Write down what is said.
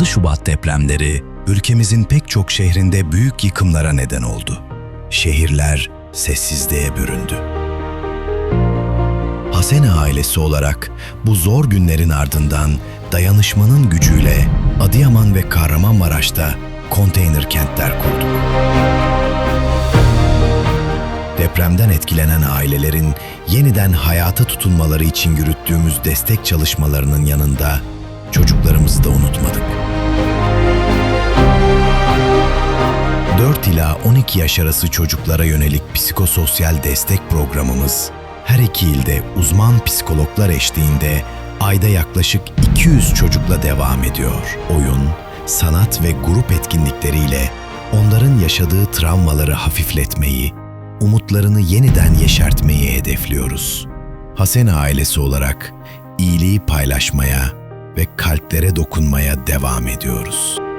6 Şubat depremleri ülkemizin pek çok şehrinde büyük yıkımlara neden oldu. Şehirler sessizliğe büründü. Hasene ailesi olarak bu zor günlerin ardından dayanışmanın gücüyle Adıyaman ve Kahramanmaraş'ta konteyner kentler kurduk. Depremden etkilenen ailelerin yeniden hayata tutunmaları için yürüttüğümüz destek çalışmalarının yanında çocuklarımızı da unutmadık. İla 12 yaş arası çocuklara yönelik psikososyal destek programımız her iki ilde uzman psikologlar eşliğinde ayda yaklaşık 200 çocukla devam ediyor. Oyun, sanat ve grup etkinlikleriyle onların yaşadığı travmaları hafifletmeyi, umutlarını yeniden yeşertmeyi hedefliyoruz. Hasene ailesi olarak iyiliği paylaşmaya ve kalplere dokunmaya devam ediyoruz.